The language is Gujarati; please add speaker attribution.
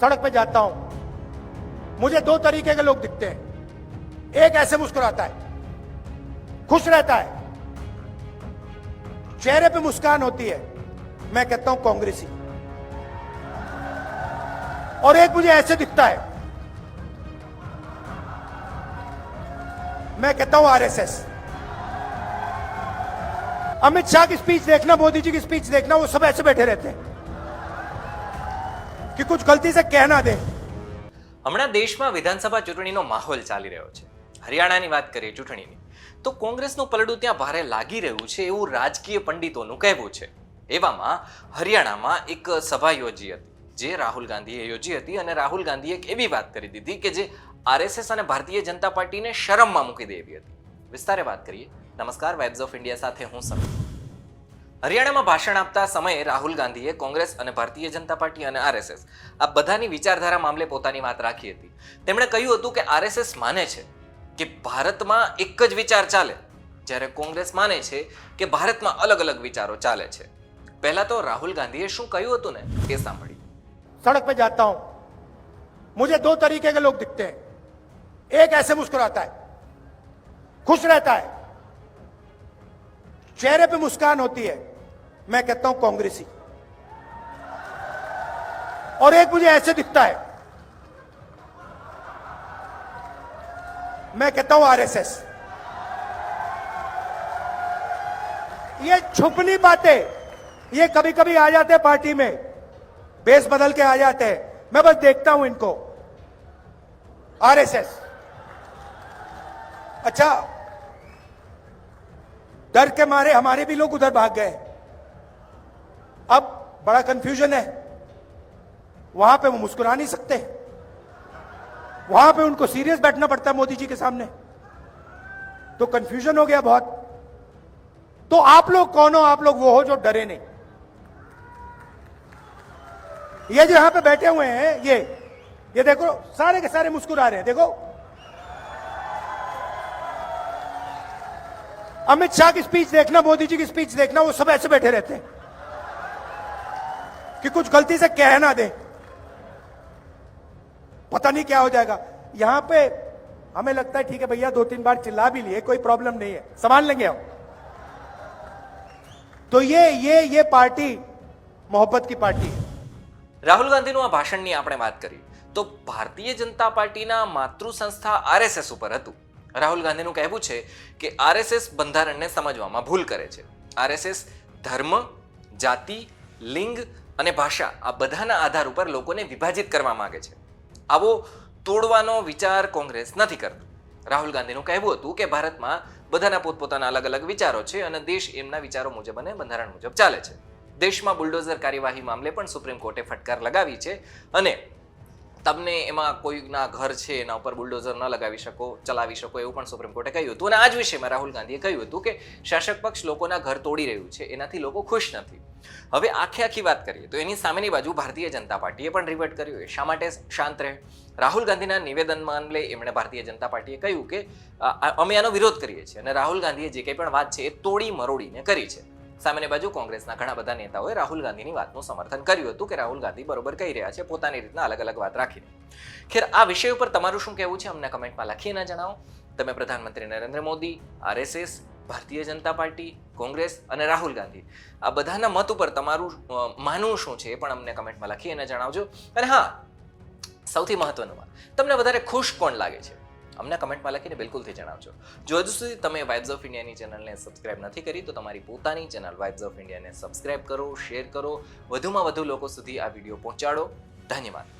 Speaker 1: सड़क पे जाता हूँ। मुझे दो तरीके के लोग दिखते हैं। एक ऐसे मुस्कुराता है, खुश रहता है। चेहरे पे मुस्कान होती है। मैं कहता हूँ कांग्रेसी। और एक मुझे ऐसे दिखता है। मैं कहता हूँ आरएसएस। अमित शाह की स्पीच देखना, मोदी जी की स्पीच देखना, वो सब ऐसे बैठे रहते हैं। कि कुछ गलती से कह ना दे
Speaker 2: હમણાં દેશમાં વિધાનસભા ચૂંટણીનો માહોલ ચાલી રહ્યો છે હરિયાણાની વાત કરીએ ચૂંટણીની તો કોંગ્રેસનું પલડું ત્યાં ભારે લાગી રહ્યું છે એવું રાજકીય પંડિતોનું કહેવું છે એવામાં હરિયાણામાં એક સભા યોજી હતી જે રાહુલ ગાંધીએ યોજી હતી અને રાહુલ ગાંધીએ એક એવી વાત કરી દીધી કે જે આરએસએસ અને ભારતીય જનતા પાર્ટીને શરમમાં મૂકી દે એવી હતી વિસ્તારે વાત કરીએ નમસ્કાર વાઇબ્સ ઓફ ઇન્ડિયા સાથે હું સમીર હરિયાણામાં ભાષણ આપતા સમયે રાહુલ ગાંધીએ કોંગ્રેસ અને ભારતીય જનતા પાર્ટી અને આરએસએસ આ બધાની વિચારધારા મામલે પોતાની વાત રાખી હતી. તેમણે કહ્યું હતું કે આરએસએસ માને છે કે ભારતમાં એક જ વિચાર ચાલે, જ્યારે કોંગ્રેસ માને છે કે ભારતમાં અલગ અલગ વિચારો ચાલે છે. પહેલા તો રાહુલ ગાંધીએ શું કહ્યું હતું ને એ સાંભળ્યું
Speaker 1: સડક પર જાતા હું. મુજે દો તરીકે કે લોગ દિખતે હૈ. એક એસે મુસ્કુરાતા હૈ. ખુશ રહેતા હૈ. चेहरे पे मुस्कान होती है। मैं कहता हूँ कांग्रेसी। और एक मुझे ऐसे दिखता है। मैं कहता हूँ आरएसएस। ये छुपनी बातें, ये कभी कभी आ जाते हैं पार्टी में। बेस बदल के आ जाते हैं। मैं बस देखता हूँ इनको। आरएसएस। अच्छा डर के मारे हमारे भी लोग उधर भाग गए। अब बड़ा कंफ्यूजन है। वहाँ पे वो मुस्कुरा नहीं सकते। वहाँ पे उनको सीरियस बैठना पड़ता है मोदी जी के सामने। तो कंफ्यूजन हो गया बहुत। तो आप लोग कौन हो? आप लोग वो हो जो डरे नहीं। ये जो यहाँ पे बैठे हुए हैं, ये ये देखो, सारे के सारे मुस्कुरा रहे हैं। देखो अमित शाह की स्पीच देखना मोदी जी की स्पीच देखना वो सब ऐसे बैठे रहते हैं कि कुछ गलती से कह ना दे पता नहीं क्या हो जाएगा यहां पे हमें लगता है ठीक है भैया दो तीन बार चिल्ला भी लिए कोई प्रॉब्लम नहीं है संभाल लेंगे हम तो ये ये ये पार्टी मोहब्बत की पार्टी है
Speaker 2: રાહુલ ગાંધીનું આ ભાષણની આપણે વાત કરી તો ભારતીય જનતા પાર્ટીના માતૃ સંસ્થા આરએસએસ ઉપર હતું રાહુલ ગાંધીનું કહેવું છે કે આરએસએસ બંધારણને સમજવામાં ભૂલ કરે છે. આરએસએસ ધર્મ, જાતિ, લિંગ અને ભાષા આ બધાના આધાર ઉપર લોકોને વિભાજિત કરવા માંગે છે. આવો તોડવાનો વિચાર કોંગ્રેસ નથી કરતો. રાહુલ ગાંધીનું કહેવું હતું કે ભારતમાં બધાના પોતપોતાના અલગ અલગ વિચારો છે અને દેશ એમના વિચારો મુજબ અને બંધારણ મુજબ ચાલે છે. દેશમાં બુલડોઝર કાર્યવાહી મામલે પણ સુપ્રીમ કોર્ટે ફટકાર લગાવી છે અને તમને એમાં કોઈના ઘર છે, એના ઉપર બુલડોઝર ન લગાવી શકો, ચલાવી શકો એવું પણ સુપ્રીમ કોર્ટે કહ્યું હતું. અને આ જ વિષયમાં રાહુલ ગાંધીએ કહ્યું હતું કે શાસક પક્ષ લોકોના ઘર તોડી રહ્યું છે, એનાથી લોકો ખુશ નથી. હવે આખી આખી વાત કરીએ તો એની સામેની બાજુ ભારતીય જનતા પાર્ટીએ પણ રિવર્ટ કર્યું એ શા માટે શાંત રહે? રાહુલ ગાંધીના નિવેદન મામલે એમણે ભારતીય જનતા પાર્ટીએ કહ્યું કે અમે આનો વિરોધ કરીએ છીએ. અને રાહુલ ગાંધીએ જે કંઈ પણ વાત છે એ તોડી મરોડીને કરી છે. સામેની બાજુ કોંગ્રેસના ઘણા બધા નેતાઓએ રાહુલ ગાંધીની વાતનું સમર્થન કર્યું હતું કે રાહુલ ગાંધી બરોબર કહી રહ્યા છે, પોતાની રીતના અલગ અલગ વાત રાખીને. ખેર, આ વિષય ઉપર તમારું શું કહેવું છે? અમને કમેન્ટમાં લખીને જણાવો. તમે પ્રધાનમંત્રી નરેન્દ્ર મોદી, આરએસએસ, ભારતીય જનતા પાર્ટી, કોંગ્રેસ અને રાહુલ ગાંધી. આ બધાના મત ઉપર તમારું માનવું શું છે એ પણ અમને કમેન્ટમાં લખીને જણાવજો. અને હા, સૌથી મહત્વનું વાત. તમને વધારે ખુશ કોણ લાગે છે? અમને કમેન્ટમાં લખીને બિલકુલથી જણાવજો. જો હજુ સુધી તમે વાઇબ્સ ઓફ ઇન્ડિયાની ચેનલને સબસ્ક્રાઇબ નથી કરી, તો તમારી પોતાની ચેનલ વાઇબ્સ ઓફ ઇન્ડિયાને સબસ્ક્રાઇબ કરો શેર કરો. વધુમાં વધુ લોકો સુધી આ વીડિયો પહોંચાડો. ધન્યવાદ.